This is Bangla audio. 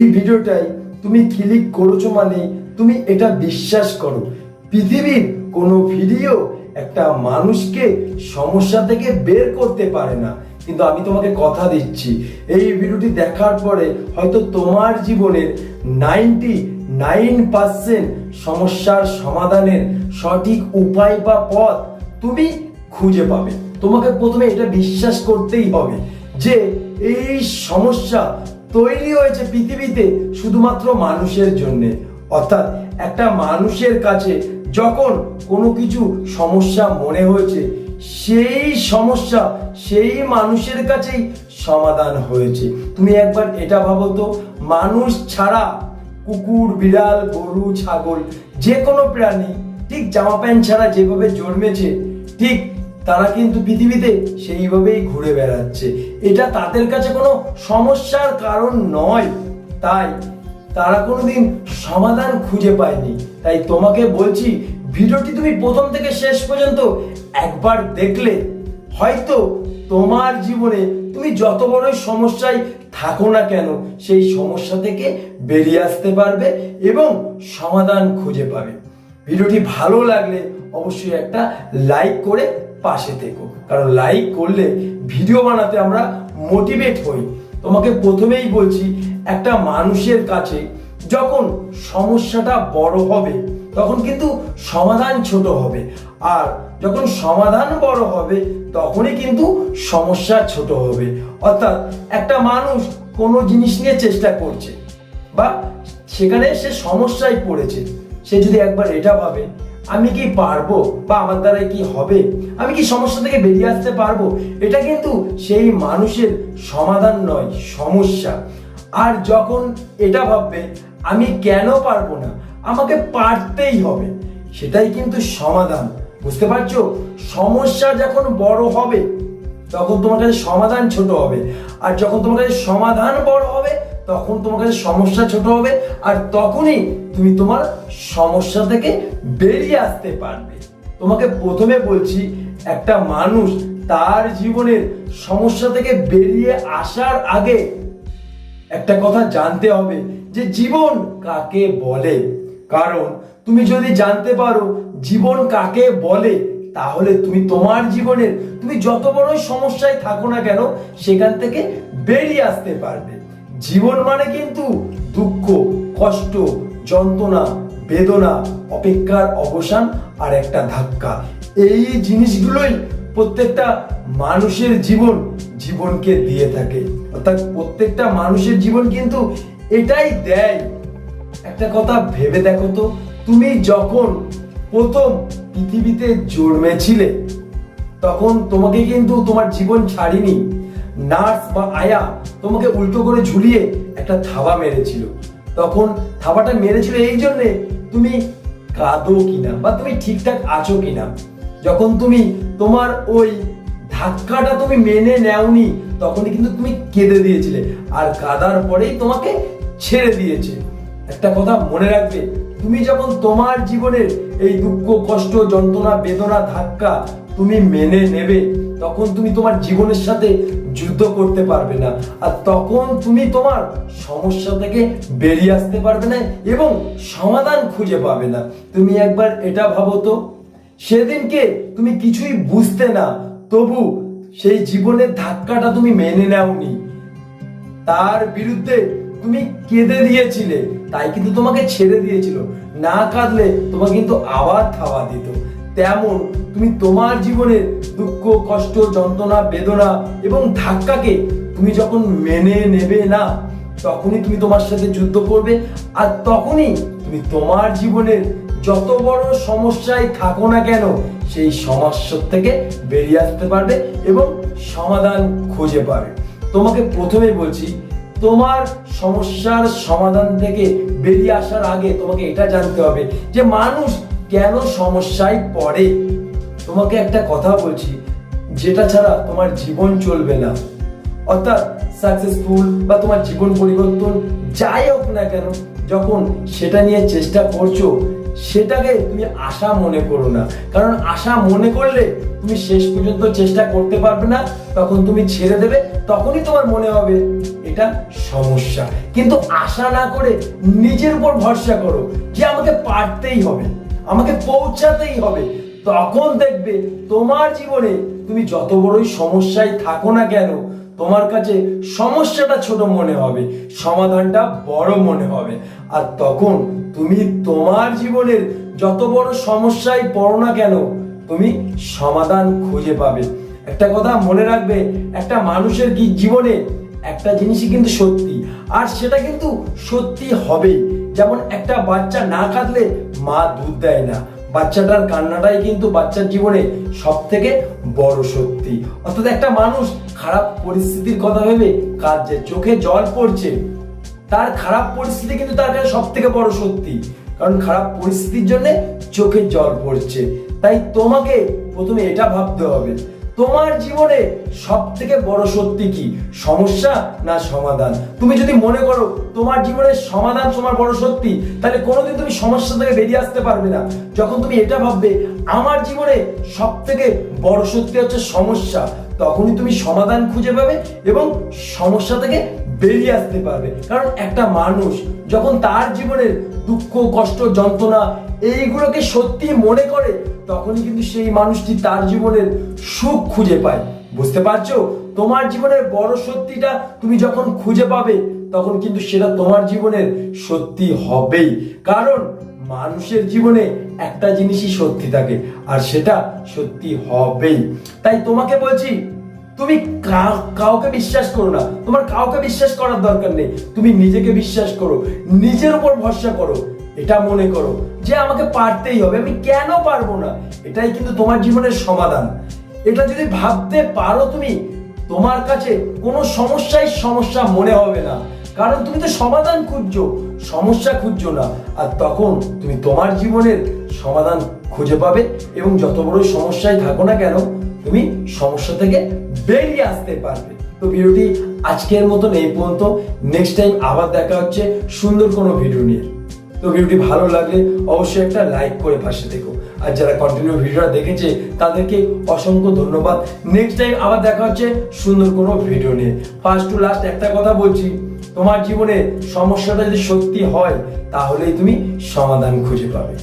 এই ভিডিওটাই তুমি ক্লিক করেছ মানে তুমি এটা বিশ্বাস করো। পৃথিবীর কোনো ভিডিও একটা মানুষকে সমস্যা থেকে বের করতে পারে না। কিন্তু আমি তোমাকে কথা দিচ্ছি, এই ভিডিওটি দেখার পরে হয়তো তোমার জীবনের নাইনটি নাইন পার্সেন্ট সমস্যার সমাধানের সঠিক উপায় বা পথ তুমি খুঁজে পাবে। তোমাকে প্রথমে এটা বিশ্বাস করতেই হবে যে এই সমস্যা তৈরি হয়েছে পৃথিবীতে শুধুমাত্র মানুষের জন্য। অর্থাৎ একটা মানুষের কাছে যখন কোনো কিছু সমস্যা মনে হয়েছে, সেই সমস্যা সেই মানুষের কাছেই সমাধান হয়েছে। তুমি একবার এটা ভাবো তো, মানুষ ছাড়া কুকুর, বিড়াল, গরু, ছাগল যে কোনো প্রাণী, ঠিক জামা প্যান্ট ছাড়া যেভাবে জন্মেছে, ঠিক তারা কিন্তু পৃথিবীতে সেইভাবেই ঘুরে বেড়াচ্ছে। এটা তাদের কাছে কোনো সমস্যার কারণ নয়। তাই তারা কোনোদিন সমাধান খুঁজে পায়নি। তাই তোমাকে বলছি, ভিডিওটি তুমি প্রথম থেকে শেষ পর্যন্ত একবার দেখলে হয়তো তোমার জীবনে তুমি যত বড়ই সমস্যায় থাকো না কেন, সেই সমস্যা থেকে বেরিয়ে আসতে পারবে এবং সমাধান খুঁজে পাবে। ভিডিওটি ভালো লাগলে অবশ্যই একটা লাইক করে পাশে থেকো কারণ লাইক করলে ভিডিও বানাতে আমরা মোটিভেট হই। তোমাকে প্রথমেই বলছি, একটা মানুষের কাছে যখন সমস্যাটা বড় হবে, তখন কিন্তু সমাধান ছোট হবে। আর যখন সমাধান বড় হবে, তখনই কিন্তু সমস্যা ছোট হবে। অর্থাৎ একটা মানুষ কোনো জিনিস নিয়ে চেষ্টা করছে, বা সেখানে সে সমস্যায় পড়েছে, সে যদি একবার এটা ভাবে আমি কি পারব? বা আমার দ্বারা কি হবে? আমি কি সমস্যা থেকে বেরিয়ে আসতে পারব? এটা কিন্তু সেই মানুষের সমাধান নয়, সমস্যা। আর যখন এটা ভাববে, আমি কেন পারব না? আমাকে পারতেই হবে। সেটাই কিন্তু সমাধান। বুঝতে পারছ? সমস্যা যখন বড় হবে, তখন তোমার কাছে সমাধান ছোট হবে। আর যখন তোমার কাছে সমাধান বড় হবে তখন তোমার কাছে সমস্যা ছোট হবে আর তখনই তুমি তোমার সমস্যা থেকে বেরিয়ে আসতে পারবে। তোমাকে প্রথমে বলছি, একটা মানুষ তার জীবনের সমস্যা থেকে বেরিয়ে আসার আগে একটা কথা জানতে হবে যে জীবন কাকে বলে? কারণ তুমি যদি জানতে পারো জীবন কাকে বলে, তাহলে তুমি তোমার জীবনের, তুমি যত বড় সমস্যায় থাকো না কেন, সেখান থেকে বেরিয়ে আসতে পারবে। জীবন মানে কিন্তু দুঃখ, কষ্ট, যন্ত্রণা, বেদনা, অপেক্ষার অবসান আর একটা ধাক্কা। এই জিনিসগুলোই প্রত্যেকটা মানুষের জীবন জীবনকে দিয়ে থাকে। অর্থাৎ প্রত্যেকটা মানুষের জীবন কিন্তু এটাই দেয়। একটা কথা ভেবে দেখো তো, তুমি যখন প্রথম পৃথিবীতে জন্মেছিলে, তখন তোমাকে কিন্তু তোমার জীবন ছাড়িনি। নার্স বা আয়া তোমাকে উল্টো করে ঝুলিয়ে একটা থাবা মেরেছিল। তখন থাবাটা মেরেছিল এই জন্যে তুমি কাঁদো কিনা বা তুমি ঠিকঠাক আছো কিনা। যখন তুমি তোমার ওই ধাক্কাটা তুমি মেনে নেওনি, তখনই কিন্তু তুমি কেঁদে দিয়েছিলে আর কাদার পরেই তোমাকে ছেড়ে দিয়েছে। একটা কথা মনে রাখবে, তুমি যখন তোমার জীবনের এই দুঃখ, কষ্ট, যন্ত্রণা, বেদনা, ধাক্কা তুমি মেনে নেবে, তখন তুমি তোমার জীবনের সাথে যুদ্ধ করতে পারবে না। আর তখন তুমি তোমার সমস্যা থেকে বেরিয়ে আসতে পারবে না এবং সমাধান খুঁজে পাবে না। তুমি একবার এটা ভাবো তো, সেদিনকে তুমি কিছুই বুঝতে না, তবু সেই জীবনের ধাক্কাটা তুমি মেনে নাওনি। তার বিরুদ্ধে তুমি কেঁদে দিয়েছিলে, তাই কিন্তু তোমাকে ছেড়ে দিয়েছিল। না কাঁদলে তোমাকে কিন্তু আবার থাবা দিত। তেমন তুমি তোমার জীবনের দুঃখ, কষ্ট, যন্ত্রণা, বেদনা এবং ধাক্কাকে তুমি যখন মেনে নেবে না, তখনই তুমি তোমার সাথে যুদ্ধ করবে আর তখনই তুমি তোমার জীবনের যত বড় সমস্যায় থাকো না কেন, সেই সমস্যা থেকে বেরিয়ে আসতে পারবে এবং সমাধান খুঁজে পাবে। তোমাকে প্রথমেই বলছি, তোমার সমস্যার সমাধান থেকে বেরিয়ে আসার আগে তোমাকে এটা জানতে হবে যে মানুষ কেন সমস্যায় পড়ে? তোমাকে একটা কথা বলছি, যেটা ছাড়া তোমার জীবন চলবে না। অর্থাৎ সাকসেসফুল বা তোমার জীবন পরিবর্তন যাই হোক না কেন, যখন সেটা নিয়ে চেষ্টা করছ, সেটাকে তুমি আশা মনে করো না। কারণ আশা মনে করলে তুমি শেষ পর্যন্ত চেষ্টা করতে পারবে না, তখন তুমি ছেড়ে দেবে, তখনই তোমার মনে হবে এটা সমস্যা। কিন্তু আশা না করে নিজের উপর ভরসা করো যে আমাকে পারতেই হবে। আমাকে পৌঁছাতেই হবে। তখন দেখবে তোমার জীবনে তুমি যত বড়ই সমস্যায় থাকো না কেন, তোমার কাছে সমস্যাটা ছোট মনে হবে, সমাধানটা বড় মনে হবে। আর তখন তুমি তোমার জীবনের যত বড় সমস্যায় পড়ো না কেন, তুমি সমাধান খুঁজে পাবে। একটা কথা মনে রাখবে, একটা মানুষের কি জীবনে একটা জিনিসই কিন্তু সত্যি, আর সেটা কিন্তু সত্যি হবেই। যেমন একটা বাচ্চা না কাঁদলে মা দুধ দেয় না। বাচ্চাটার কান্নাটাই কিন্তু বাচ্চার জীবনে সব থেকে বড় সত্যি অর্থাৎ একটা মানুষ খারাপ পরিস্থিতির কথা ভেবে কাঁদছে, চোখে জল পড়ছে। তার খারাপ পরিস্থিতি কিন্তু তার কাছে সব থেকে বড় সত্যি কারণ খারাপ পরিস্থিতির জন্য চোখে জল পড়ছে। তাই তোমাকে প্রথমে এটা ভাবতে হবে। তোমার জীবনে সব থেকে বড় সত্যি কি? সমস্যা না সমাধান? তুমি যদি মনে করো তোমার জীবনের সমাধান তোমার বড় সত্যি, তাহলে কোনোদিন তুমি সমস্যা থেকে বেরিয়ে আসতে পারবে না। যখন তুমি এটা ভাববে, আমার জীবনে সব থেকে বড় সত্যি হচ্ছে সমস্যা, তখনই তুমি সমাধান খুঁজে পাবে এবং সমস্যা থেকে বেরিয়ে আসতে পারবে। কারণ একটা মানুষ যখন তার জীবনের দুঃখ, কষ্ট, যন্ত্রণা, এইগুলোকে সত্যি মনে করে তখনই কিন্তু সেই মানুষটি তার জীবনের সুখ খুঁজে পায়। বুঝতে পারছ? তোমার জীবনের বড় সত্যিটা তুমি যখন খুঁজে পাবে, তখন কিন্তু সেটা তোমার জীবনের সত্যি হবেই। কারণ মানুষের জীবনে একটা জিনিসই সত্যি থাকে, আর সেটা সত্যি হবেই। তাই তোমাকে বলছি তুমি কাউকে বিশ্বাস করো না। তোমার কাউকে বিশ্বাস করার দরকার নেই। তুমি নিজেকে বিশ্বাস করো। নিজের উপর ভরসা করো। এটা মনে করো যে আমাকে পারতেই হবে। আমি কেন পারব না? এটাই কিন্তু তোমার জীবনের সমাধান। এটা যদি ভাবতে পারো তুমি, তোমার কাছে কোনো সমস্যাই সমস্যা মনে হবে না। কারণ তুমি তো সমাধান খুঁজছো। সমস্যা খুঁজছো না। আর তখন তুমি তোমার জীবনের সমাধান খুঁজে পাবে এবং যত বড় সমস্যায় থাকো না কেন, তুমি সমস্যা থেকে বেরিয়ে আসতে পারবে। তো ভিডিওটি আজকের মতন এই পর্যন্ত। নেক্সট টাইম আবার দেখা হচ্ছে সুন্দর কোনো ভিডিও নিয়ে। তো ভিডিওটি ভালো লাগলে অবশ্যই একটা লাইক করে পাশে দেখো আর যারা কন্টিনিউ ভিডিওটা দেখেছে, তাদেরকে অসংখ্য ধন্যবাদ। নেক্সট টাইম আবার দেখা হচ্ছে সুন্দর কোনো ভিডিও নিয়ে। ফার্স্ট টু লাস্ট একটা কথা বলছি, তোমার জীবনে সমস্যাটা যদি সত্যি হয়, তাহলেই তুমি সমাধান খুঁজে পাবে।